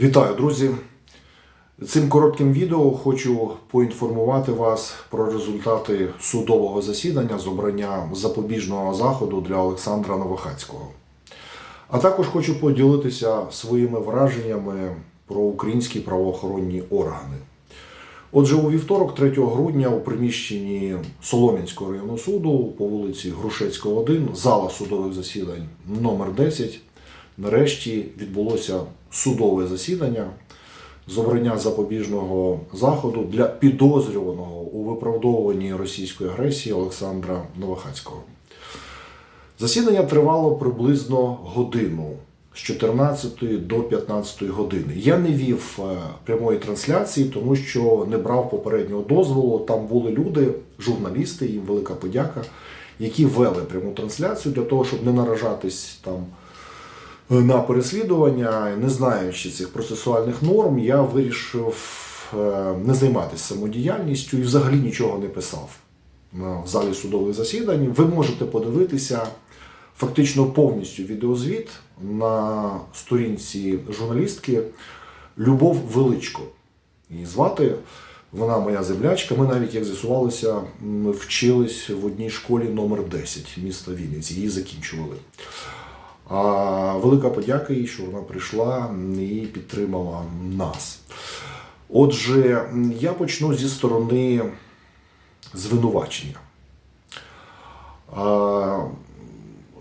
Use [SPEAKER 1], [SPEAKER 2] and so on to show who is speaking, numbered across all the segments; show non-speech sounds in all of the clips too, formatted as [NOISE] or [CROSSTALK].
[SPEAKER 1] Вітаю, друзі! Цим коротким відео хочу поінформувати вас про результати судового засідання з обрання запобіжного заходу для Олександра Новохацького. А також хочу поділитися своїми враженнями про українські правоохоронні органи. Отже, у вівторок, 3 грудня, у приміщенні Солом'янського районного суду по вулиці Грушецького, 1, зала судових засідань номер 10 нарешті відбулося судове засідання з обрання запобіжного заходу для підозрюваного у виправдовуванні російської агресії Олександра Новохацького. Засідання тривало приблизно годину з 14 до 15 години. Я не вів е, прямої трансляції, тому що не брав попереднього дозволу. Там були люди, журналісти, їм велика подяка, які вели пряму трансляцію для того, щоб не наражатись там на переслідування, не знаючи цих процесуальних норм, я вирішив е, не займатися самодіяльністю і взагалі нічого не писав в залі судових засідань. Ви можете подивитися фактично повністю відеозвіт на сторінці журналістки Любов Величко. Її звати. Вона моя землячка. Ми навіть, як з'ясувалося, вчились в одній школі номер 10 міста Вінниці. Її закінчували. А велика подяка їй, що вона прийшла і підтримала нас. Отже, я почну зі сторони звинувачення.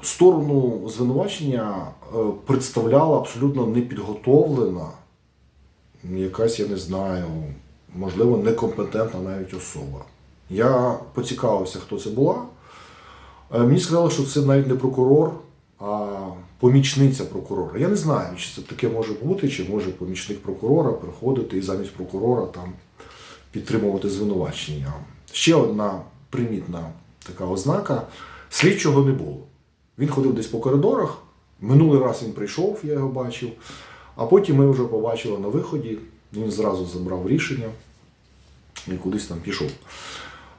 [SPEAKER 1] Сторону звинувачення е, представляла абсолютно непідготовлена, якась, я не знаю, можливо, некомпетентна навіть особа. Я поцікавився, хто це була. Е, Мені сказали, що це навіть не прокурор, помічниця прокурора. Я не знаю, чи це таке може бути, чи може помічник прокурора приходити і замість прокурора там підтримувати звинувачення. Ще одна примітна така ознака: слідчого не було. Він ходив десь по коридорах. Минулий раз він прийшов, я його бачив, а потім ми вже побачили на виході. Він зразу забрав рішення і кудись там пішов.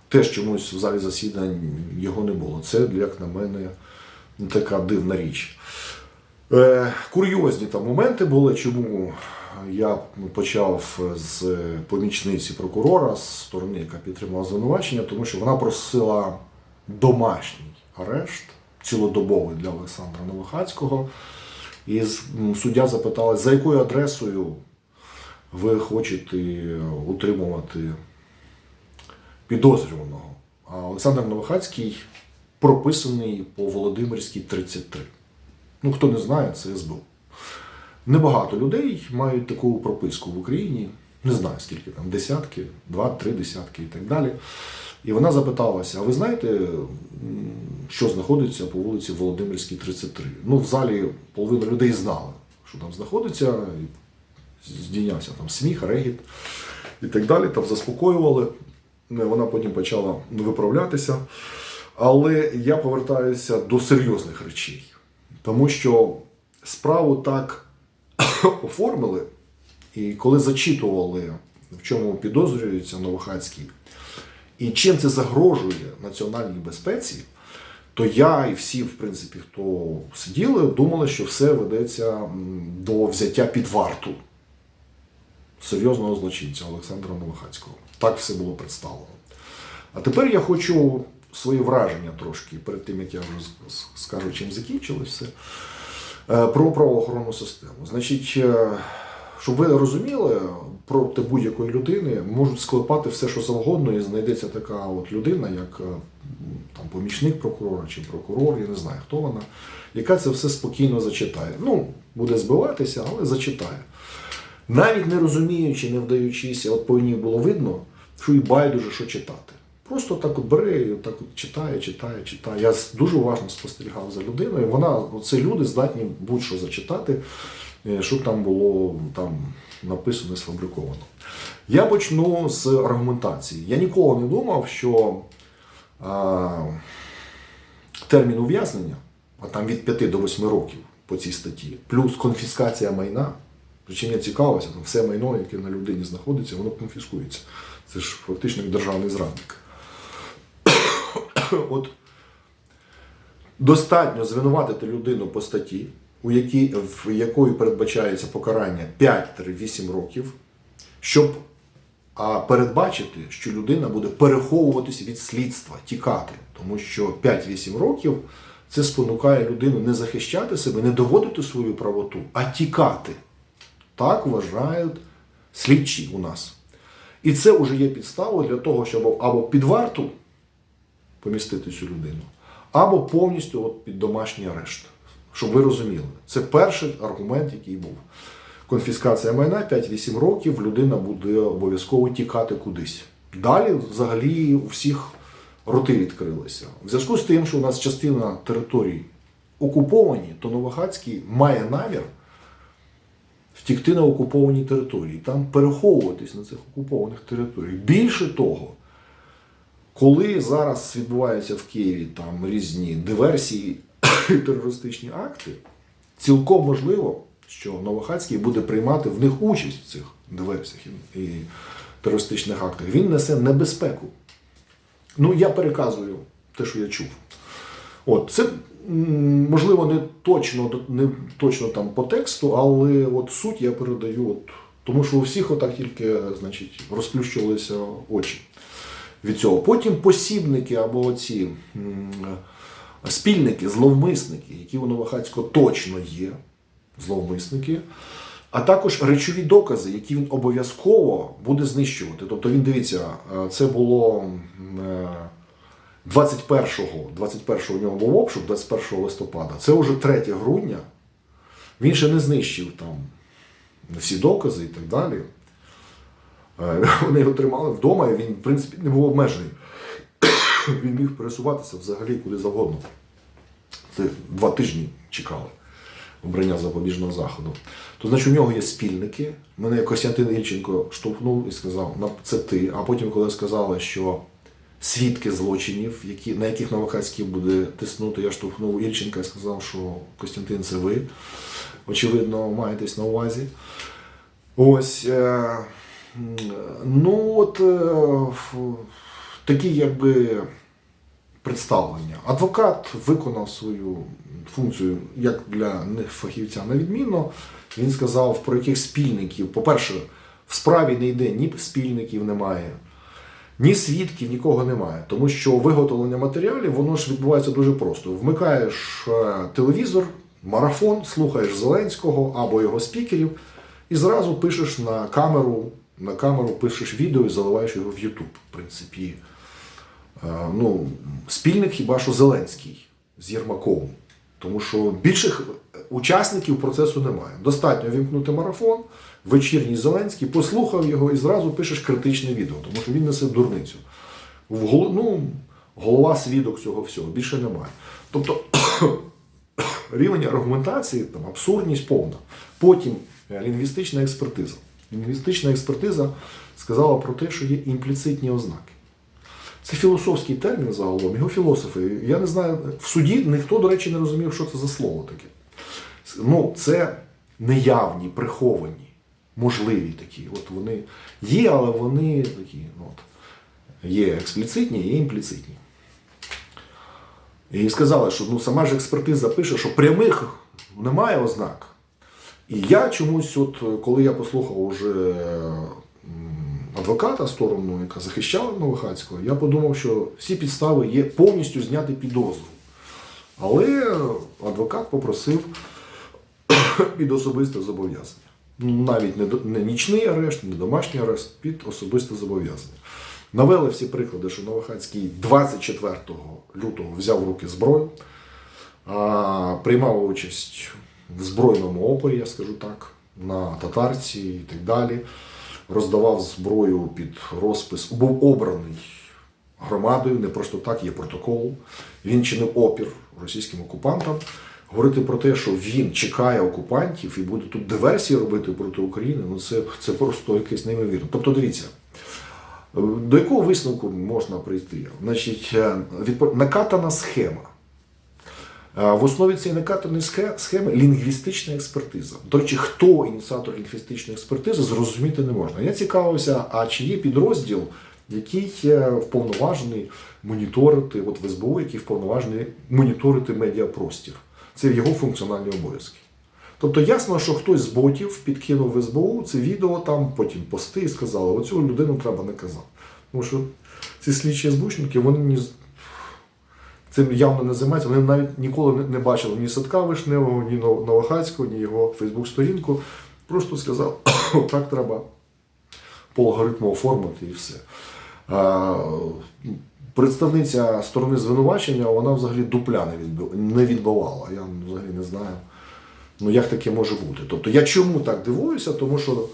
[SPEAKER 1] Теж чомусь в залі засідань його не було. Це, як на мене, така дивна річ. Е, курйозні там моменти були, чому я почав з помічниці прокурора, з сторони, яка підтримала звинувачення, тому що вона просила домашній арешт цілодобовий для Олександра Новохацького. І суддя запитала, за якою адресою ви хочете утримувати підозрюваного. А Олександр Новохацький прописаний по Володимирській 33. Ну, хто не знає, це СБУ. Небагато людей мають таку прописку в Україні. Не знаю, скільки там, десятки, два-три десятки і так далі. І вона запиталася: а ви знаєте, що знаходиться по вулиці Володимирській 33? Ну, в залі половина людей знали, що там знаходиться. І здійнявся там сміх, регіт і так далі. Там заспокоювали. Вона потім почала виправлятися. Але я повертаюся до серйозних речей, тому що справу так [COUGHS] оформили, і коли зачитували, в чому підозрюється Новохацький, і чим це загрожує національній безпеці, то я і всі, в принципі, хто сиділи, думали, що все ведеться до взяття під варту серйозного злочинця Олександра Новохацького. Так все було представлено. А тепер я хочу свої враження трошки, перед тим як я вже скажу, чим закінчилось все, е, про правоохоронну систему. Значить, е, щоб ви розуміли, проти будь-якої людини можуть склепати все, що завгодно, і знайдеться така от людина, як е, там, помічник прокурора чи прокурор, я не знаю, хто вона, яка це все спокійно зачитає. Ну, буде збиватися, але зачитає. Навіть не розуміючи, не вдаючися, от по ній було видно, що і байдуже, що читати. Просто так от бере і так от читає, читає, читає. Я дуже уважно спостерігав за людиною. Вона, це люди здатні будь-що зачитати, е, що там було там написано, сфабриковано. Я почну з аргументації. Я ніколи не думав, що а, термін ув'язнення, а там від 5 до 8 років по цій статті, плюс конфіскація майна. Причому я цікавився, там все майно, яке на людині знаходиться, воно конфіскується. Це ж фактично державний зрадник. [LAUGHS] От достатньо звинуватити людину по статті, у якій, в якої передбачається покарання 5-8 років, щоб а, передбачити, що людина буде переховуватися від слідства, тікати. Тому що 5-8 років це спонукає людину не захищати себе, не доводити свою правоту, а тікати. Так вважають слідчі у нас. І це вже є підставою для того, щоб або під варту помістити цю людину, або повністю от під домашній арешт. Щоб ви розуміли, це перший аргумент, який був. Конфіскація майна 5-8 років, людина буде обов'язково тікати кудись. Далі, взагалі, у всіх роти відкрилися. В зв'язку з тим, що у нас частина територій окуповані, то Новохацький має намір втікти на окуповані території, там переховуватись на цих окупованих територіях. Більше того, коли зараз відбуваються в Києві там різні диверсії і [COUGHS] терористичні акти, цілком можливо, що Новохацький буде приймати в них участь в цих диверсіях і терористичних актах. Він несе небезпеку. Ну, я переказую те, що я чув. От, це можливо не точно, не точно там по тексту, але от суть я передаю, от, тому що у всіх отак тільки значить, розплющувалися очі від цього. Потім посібники або оці м, спільники, зловмисники, які у Новохацького точно є, зловмисники, а також речові докази, які він обов'язково буде знищувати. Тобто він дивіться, е, це було е, 21-го, 21-го у нього був обшук, 21 листопада. Це вже 3 грудня. Він ще не знищив там всі докази і так далі. Е, [LAUGHS] Вони його тримали вдома, і він, в принципі, не був обмежений. [COUGHS] Він міг пересуватися взагалі куди завгодно. Це два тижні чекали обрання запобіжного заходу. То значить у нього є спільники. Мене Костянтин Ільченко штовхнув і сказав, це ти. А потім, коли сказали, що свідки злочинів, які, на яких Новохацький буде тиснути, я штовхнув Ільченка і сказав, що Костянтин, це ви. Очевидно, маєтесь на увазі. Ось. Е, ну, от е, такі якби представлення. Адвокат виконав свою функцію як для них фахівця на відмінно. Він сказав, про яких спільників. По-перше, в справі не йде ні спільників немає, ні свідків, нікого немає. Тому що виготовлення матеріалів воно ж відбувається дуже просто. Вмикаєш е, телевізор, марафон, слухаєш Зеленського або його спікерів, і зразу пишеш на камеру, на камеру пишеш відео і заливаєш його в YouTube. В принципі, Е, ну, спільник хіба що Зеленський з Єрмаковим. Тому що більших учасників процесу немає. Достатньо вімкнути марафон, вечірній Зеленський, послухав його і зразу пишеш критичне відео, тому що він несе дурницю. В гол- ну, голова свідок цього всього, більше немає. Тобто [COUGHS] рівень аргументації, там, абсурдність повна. Потім е, лінгвістична експертиза. Лінгвістична експертиза сказала про те, що є імпліцитні ознаки. Це філософський термін загалом, його філософи. Я не знаю, в суді ніхто, до речі, не розумів, що це за слово таке. Ну, це неявні, приховані, можливі такі. От вони є, але вони такі. ну, От, є експліцитні, є імпліцитні. І сказали, що ну, сама ж експертиза пише, що прямих немає ознак. І я чомусь, от, коли я послухав уже адвоката сторону, яка захищала Новохацького, я подумав, що всі підстави є повністю зняти підозру. Але адвокат попросив [CLEARS THROAT] під особисте зобов'язання. Навіть не, до- не нічний арешт, не домашній арешт, під особисте зобов'язання. Навели всі приклади, що Новохацький 24 лютого взяв в руки зброю, а, приймав участь в збройному опорі, я скажу так, на татарці і так далі. Роздавав зброю під розпис, був обраний громадою, не просто так, є протокол. Він чинив опір російським окупантам. Говорити про те, що він чекає окупантів і буде тут диверсії робити проти України, ну це, це просто якесь неймовірно. Тобто, дивіться, до якого висновку можна прийти? Значить, е, накатана схема. Е, В основі цієї накатаної схеми лінгвістична експертиза. До речі, хто ініціатор лінгвістичної експертизи, зрозуміти не можна. Я цікавився, а чи є підрозділ, який е, вповноважений моніторити, от в СБУ, який вповноважений моніторити медіапростір. Це його функціональні обов'язки. Тобто ясно, що хтось з ботів підкинув в СБУ це відео, там потім пости і сказали, оцю людину треба не казати. Тому що ці слідчі СБУшники, вони цим явно не займаються. Вони навіть ніколи не, бачили ні Садка Вишневого, ні Новохацького, ні його Фейсбук-сторінку. Просто сказав, [COUGHS] так треба по алгоритму оформити і все. Представниця сторони звинувачення, вона взагалі дупля не, відбив, не відбивала. Я взагалі не знаю. Ну, як таке може бути? Тобто, я чому так дивуюся? Тому що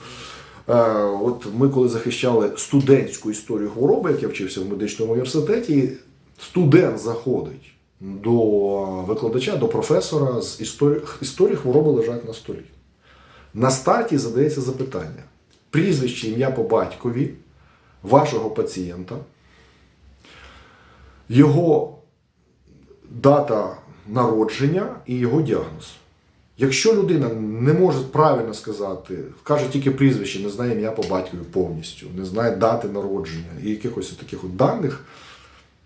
[SPEAKER 1] е, от ми, коли захищали студентську історію хвороби, як я вчився в медичному університеті, студент заходить до викладача, до професора з історії, історії хвороби лежать на столі. На старті задається запитання: прізвище, ім'я по батькові вашого пацієнта, його дата народження і його діагноз. Якщо людина не може правильно сказати, каже тільки прізвище, не знає ім'я по батькові повністю, не знає дати народження і якихось таких от даних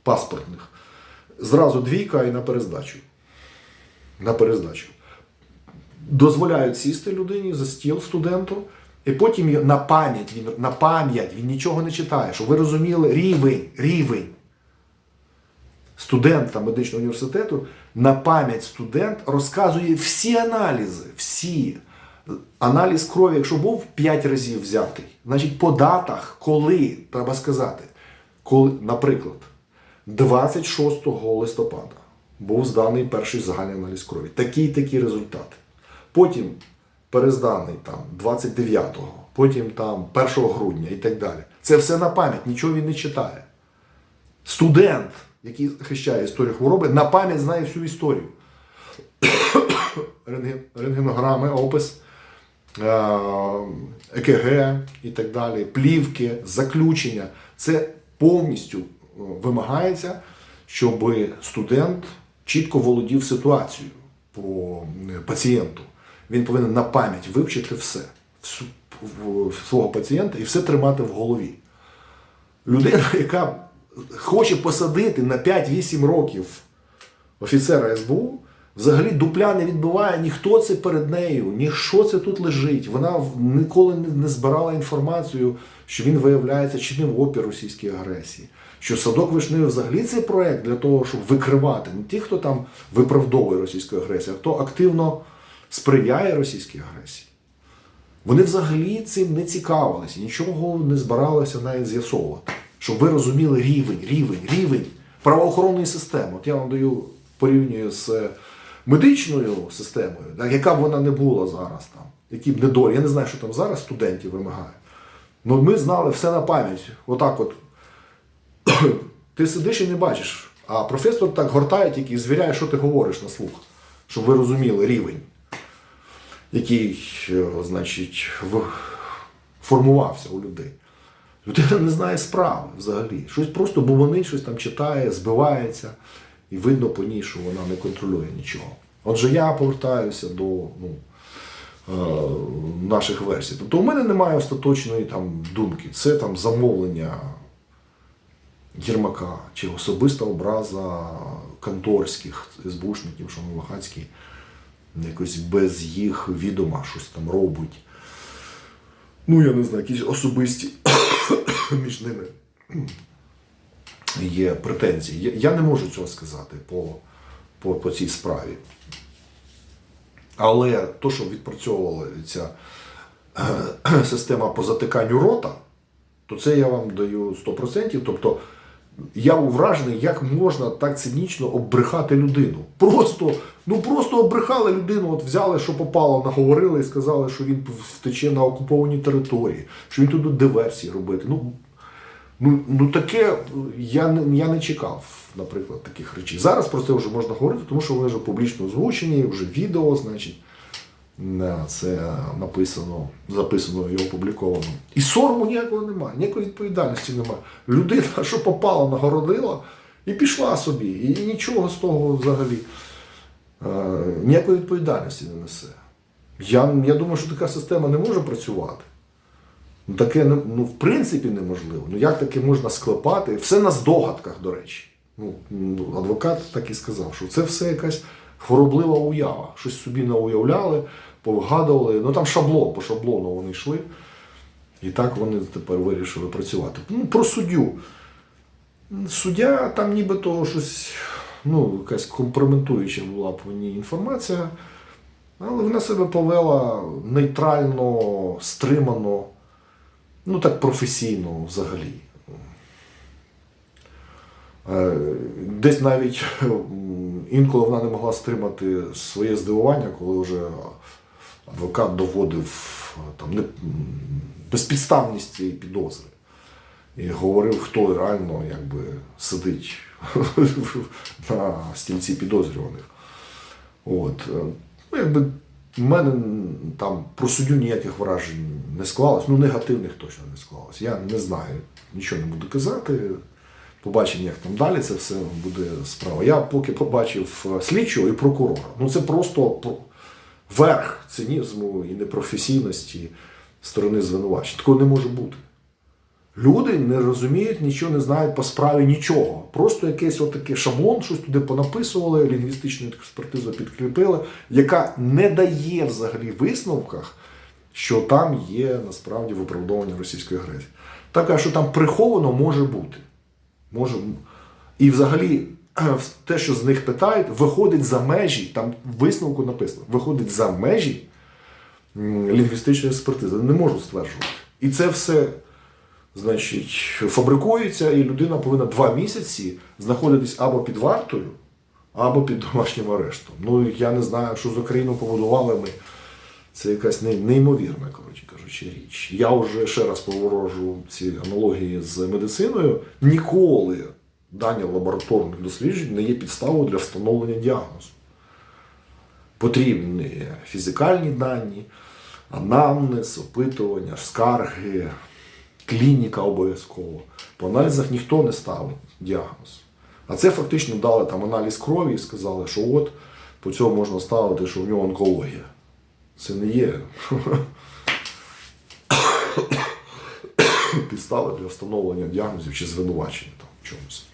[SPEAKER 1] паспортних, зразу двійка і на перездачу. На перездачу. Дозволяють сісти людині за стіл студенту, і потім на пам'ять він на пам'ять він нічого не читає, щоб ви розуміли рівень, рівень студента медичного університету на пам'ять студент розказує всі аналізи, всі. Аналіз крові, якщо був 5 разів взятий, значить по датах, коли, треба сказати, коли, наприклад, 26 листопада був зданий перший загальний аналіз крові. Такі такі результати. Потім перезданий там 29-го, потім там 1 грудня і так далі. Це все на пам'ять, нічого він не читає. Студент, який захищає історію хвороби, на пам'ять знає всю історію. Рентген- Рентгенограми, опис, е, ЕКГ і так далі, плівки, заключення. Це повністю вимагається, щоб студент чітко володів ситуацією по пацієнту. Він повинен на пам'ять вивчити все свого пацієнта і все тримати в голові людина, [LAUGHS] яка хоче посадити на 5-8 років офіцера СБУ, взагалі дупля не відбиває ніхто це перед нею, ні що це тут лежить. Вона ніколи не, збирала інформацію, що він виявляється чинив опір російській агресії. Що садок вишневий взагалі цей проект для того, щоб викривати не ті, хто там виправдовує російську агресію, а хто активно сприяє російській агресії. Вони взагалі цим не цікавилися, нічого не збиралися навіть з'ясовувати. Щоб ви розуміли рівень, рівень, рівень правоохоронної системи. От я вам даю порівнюю з е, медичною системою, так, яка б вона не була зараз там, які б недолі. Я не знаю, що там зараз студентів вимагає. Ну ми знали все на пам'ять. Отак от. [COUGHS] ти сидиш і не бачиш. А професор так гортає тільки і звіряє, що ти говориш на слух, щоб ви розуміли рівень який, е, значить, формувався у людей. Людина не знає справи взагалі. Щось просто бубонить, щось там читає, збивається, і видно по ній, що вона не контролює нічого. Отже, я повертаюся до ну, е, наших версій. Тобто у мене немає остаточної там, думки. Це там замовлення Єрмака чи особиста образа конторських СБУшників, що Новохацький якось без їх відома щось там робить. Ну, я не знаю, якісь особисті [COUGHS] між ними є претензії. Я- не можу цього сказати по, по, по цій справі. Але то, що відпрацьовувала ця е, [COUGHS] система по затиканню рота, то це я вам даю 100%. Тобто я був вражений, як можна так цинічно оббрехати людину. Просто, ну просто оббрехали людину, от взяли, що попало, наговорили і сказали, що він втече на окуповані території, що він буде диверсії робити. Ну, ну, ну таке я, я не чекав, наприклад, таких речей. Зараз про це вже можна говорити, тому що вони вже публічно озвучені, вже відео, значить. Це написано, записано і опубліковано. І сорому ніякого немає, ніякої відповідальності немає. Людина, що попала, нагородила і пішла собі. І нічого з того взагалі е, ніякої відповідальності не несе. Я, я думаю, що така система не може працювати. Ну, таке ну, в принципі неможливо. Ну як таке можна склепати? Все на здогадках, до речі. Ну, ну, адвокат так і сказав, що це все якась хвороблива уява. Щось собі не уявляли, повигадували. Ну там шаблон, по шаблону вони йшли. І так вони тепер вирішили працювати. Ну, про суддю. Суддя там нібито щось, ну, якась компрометуюча була по ній інформація, але вона себе повела нейтрально, стримано, ну так професійно взагалі. Е, Десь навіть інколи вона не могла стримати своє здивування, коли вже адвокат доводив е, там, не, безпідставність цієї підозри. І говорив, хто реально якби, сидить [LAUGHS] на стільці підозрюваних. От. е, Ну, якби, в мене там про суддю ніяких вражень не склалось, ну негативних точно не склалось. Я не знаю, нічого не буду казати. Побачимо, як там далі це все буде справа. Я поки побачив е, слідчого і прокурора. Ну це просто про- верх цинізму і непрофесійності сторони звинувачень. Такого не може бути. Люди не розуміють, нічого не знають по справі нічого. Просто якийсь отакий шаблон, щось туди понаписували, лінгвістичну експертизу підкріпили, яка не дає взагалі висновках, що там є насправді виправдовування російської агресії. Так, що там приховано може бути. Може. І взагалі те, що з них питають, виходить за межі, там в висновку написано, виходить за межі лінгвістичної експертизи. Не можу стверджувати. І це все, значить, фабрикується, і людина повинна два місяці знаходитись або під вартою, або під домашнім арештом. Ну, я не знаю, що з Україну побудували ми. Це якась неймовірна, коротше кажучи, річ. Я вже ще раз поворожу ці аналогії з медициною. Ніколи дані лабораторних досліджень не є підставою для встановлення діагнозу. Потрібні фізикальні дані, анамнез, опитування, скарги, клініка обов'язково. По аналізах ніхто не ставить діагноз. А це фактично дали там аналіз крові і сказали, що от по цьому можна ставити, що в нього онкологія. Це не є [COUGHS] підстави для встановлення діагнозів чи звинувачення там в чомусь.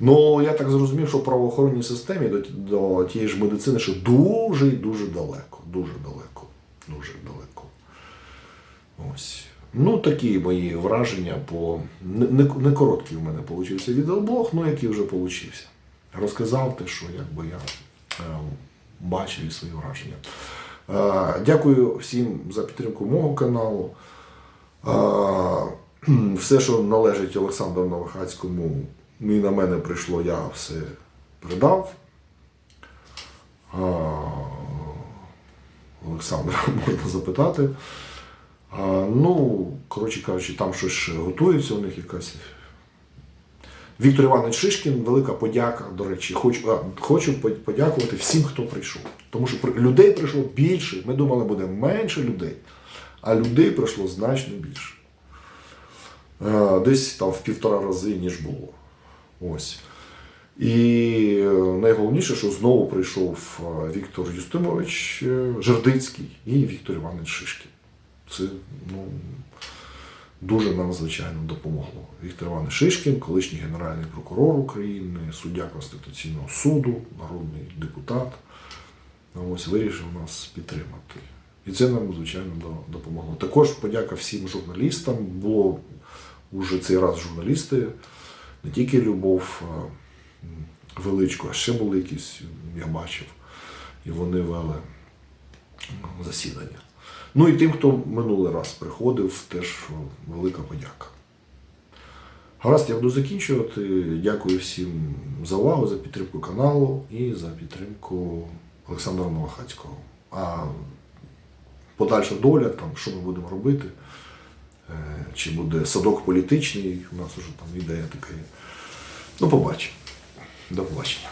[SPEAKER 1] Ну, я так зрозумів, що в правоохоронній системі до, до тієї ж медицини ще дуже і дуже далеко. Дуже далеко. Дуже далеко. Ось. Ну, такі мої враження по. Не, не, не короткий в мене получився відеоблог, ну який вже получився. Розказав те, що якби я е, бачив і свої враження. Е, дякую всім за підтримку мого каналу. Е, [CLEARS THROAT] все, що належить Олександру Новохацькому, і на мене прийшло, я все передав. Олександра [LAUGHS] можна запитати. А, ну, коротше кажучи, там щось готується у них якась. Віктор Іванович Шишкін, велика подяка, до речі, хочу, а, хочу подякувати всім, хто прийшов. Тому що людей прийшло більше. Ми думали, буде менше людей, а людей прийшло значно більше. Е, Десь там в півтора рази, ніж було. Ось. І е, найголовніше, що знову прийшов е, Віктор Юстимович е, Жердицький і Віктор Іванович Шишкін. Це ну, дуже нам, звичайно, допомогло. Віктор Іванович Шишкін, колишній генеральний прокурор України, суддя Конституційного суду, народний депутат. Ось вирішив нас підтримати. І це нам, звичайно, допомогло. Також подяка всім журналістам. Було уже цей раз журналісти, не тільки Любов Величко, а ще були якісь, я бачив, і вони вели ну, засідання. Ну і тим, хто минулий раз приходив, теж велика подяка. Гаразд, я буду закінчувати. Дякую всім за увагу, за підтримку каналу і за підтримку Олександра Новохацького. А подальша доля, там, що ми будемо робити, чи буде садок політичний, у нас вже там ідея така є. Ну, побачимо. До побачення.